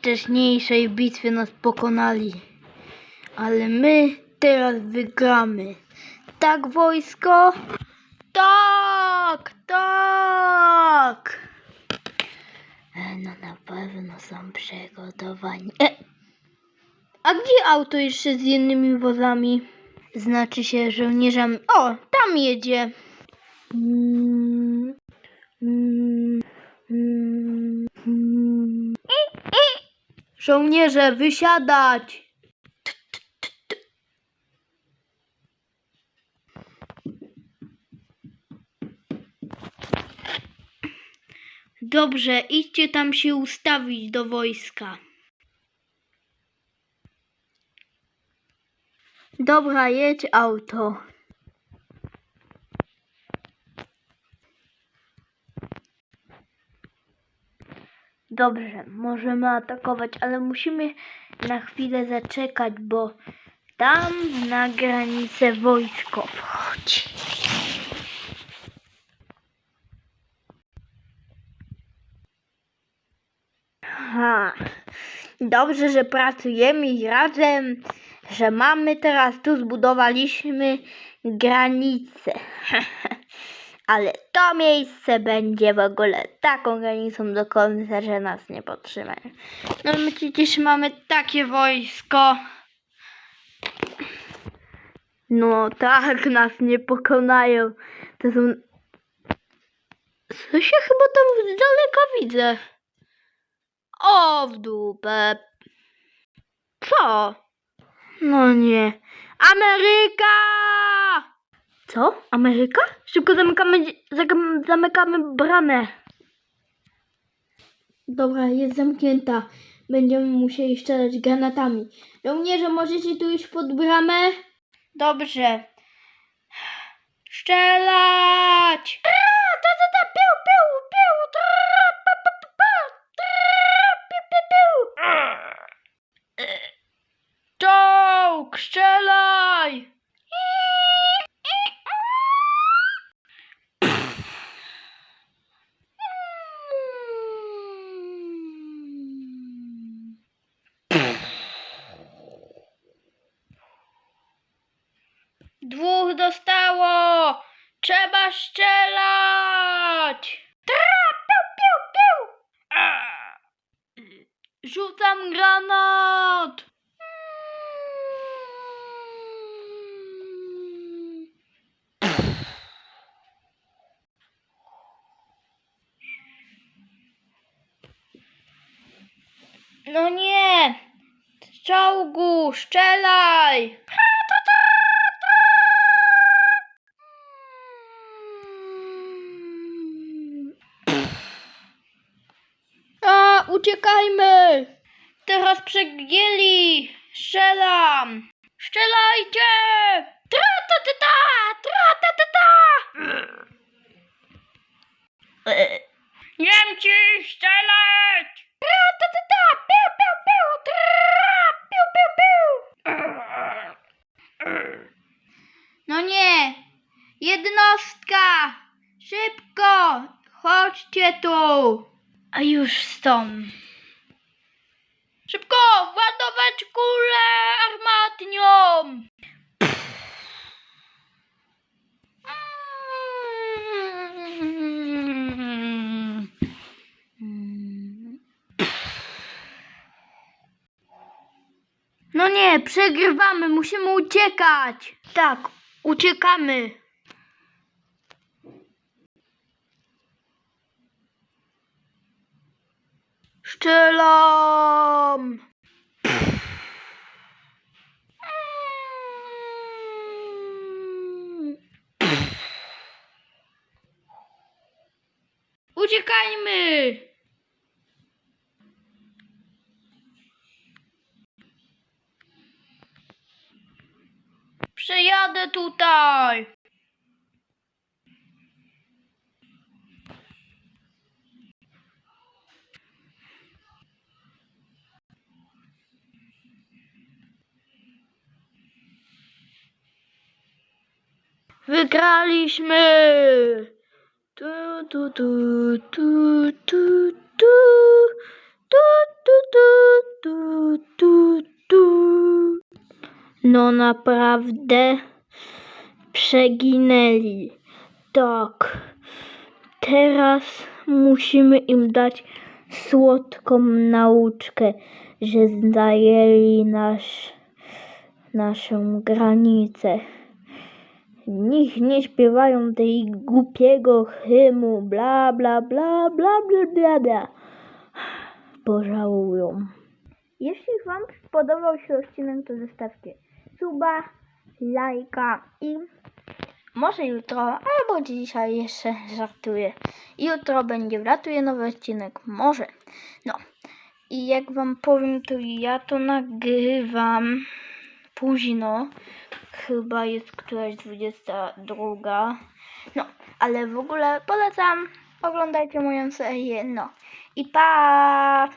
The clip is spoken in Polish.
wcześniejszej bitwie nas pokonali. Ale my teraz wygramy. Tak, wojsko? Tak, tak. E, No na pewno są przygotowani. E, a gdzie auto jeszcze z innymi wozami? Znaczy się żołnierzami. O, tam jedzie. Mm, mm, mm. Żołnierze, wysiadać! Dobrze, idźcie tam się ustawić do wojska. Dobra, jedź auto. Dobrze, możemy atakować, ale musimy na chwilę zaczekać, bo tam na granicę wojsko wchodzi. Dobrze, że pracujemy razem, że mamy teraz tu zbudowaliśmy granicę. Ale to miejsce będzie w ogóle taką granicą do końca, że nas nie potrzymają. No my przecież mamy takie wojsko. No tak, nas nie pokonają. To są... Co się chyba tam z daleka widzę? O, w dupę. Co? No nie. Ameryka! Co? Ameryka? Szybko zamykamy, zamykamy bramę. Dobra, jest zamknięta. Będziemy musieli strzelać granatami. Żołnierze, możecie tu iść pod bramę? Dobrze. Strzelać! Trzeba strzelać! Tra, piu, piu, piu! A! Rzucam granat! No nie! Czołgu, strzelaj! Uciekajmy! Teraz przegięli! Strzelam! Strzelajcie! Tra ta ta ta! Tra ta ta ta! Niemcy, strzelać! Tra ta ta ta! Piu, piu, piu! Tra! Piu, piu, piu! No nie! Jednostka! Szybko! Chodźcie tu! A już są. Szybko! Ładować kulę armatnią! No nie, przegrywamy, musimy uciekać. Tak, uciekamy. Strzelam! Uciekajmy! Przejadę tutaj! Wygraliśmy! Tu, tu, tu, tu, tu, tu, tu, tu, tu, tu, tu, tu. No naprawdę przeginęli. Tak. Teraz musimy im dać słodką nauczkę, że zajęli nasz, naszą granicę. Niech nie śpiewają tej głupiego hymnu, bla bla bla bla bla bla bla. Pożałują. Jeśli Wam spodobał się odcinek, to zostawcie suba, lajka i może jutro, albo dzisiaj jeszcze żartuję. Jutro będzie wlatuje nowy odcinek, może. No. I jak Wam powiem, to ja to nagrywam późno. Chyba jest któraś 22. No, ale w ogóle polecam. Oglądajcie moją serię. No. I pa!